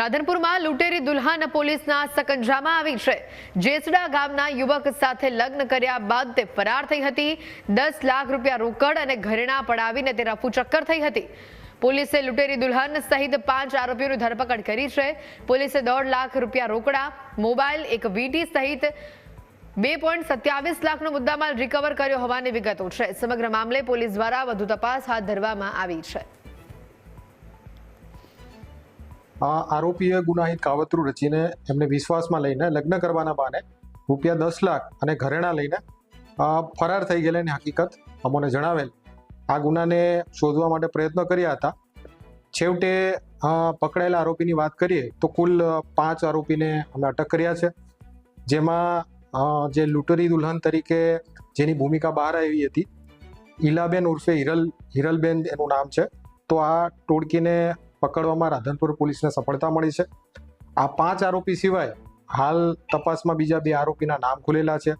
રાધનપુરમાં લૂંટેરી દુલ્હન પોલીસના સકંજામાં આવી છે. જેસડા ગામના યુવક સાથે લગ્ન કર્યા બાદ તે ફરાર થઈ હતી. દસ લાખ રૂપિયા રોકડ અને ઘરેણા પડાવીને તે રફુચક્કર થઈ હતી. પોલીસે લૂંટેરી દુલ્હન સહિત પાંચ આરોપીઓની ધરપકડ કરી છે. પોલીસે દોઢ લાખ રૂપિયા રોકડા, મોબાઈલ, એક વીટી સહિત બે પોઈન્ટ સત્યાવીસ લાખનો મુદ્દામાલ રિકવર કર્યો હોવાની વિગતો છે. સમગ્ર મામલે પોલીસ દ્વારા વધુ તપાસ હાથ ધરવામાં આવી છે. આરોપીએ ગુનાહિત કાવતરું રચીને એમને વિશ્વાસમાં લઈને લગ્ન કરવાના બહાને રૂપિયા દસ લાખ અને ઘરેણાં લઈને ફરાર થઈ ગયેલાની હકીકત અમોને જણાવેલ. આ ગુનાને શોધવા માટે પ્રયત્ન કર્યા હતા. છેવટે પકડાયેલા આરોપીની વાત કરીએ તો કુલ પાંચ આરોપીને અમે અટક કર્યા છે. જેમાં જે લૂંટરી દુલ્હન તરીકે જેની ભૂમિકા બહાર આવી હતી, ઈલાબેન ઉર્ફે હિરલ, હિરલબેન એનું નામ છે. તો આ ટોળકીને પકડવામાં રાધનપુર પોલીસને સફળતા મળી છે. આ પાંચ આરોપી સિવાય હાલ તપાસમાં બીજા બે આરોપીના નામ ખુલેલા છે.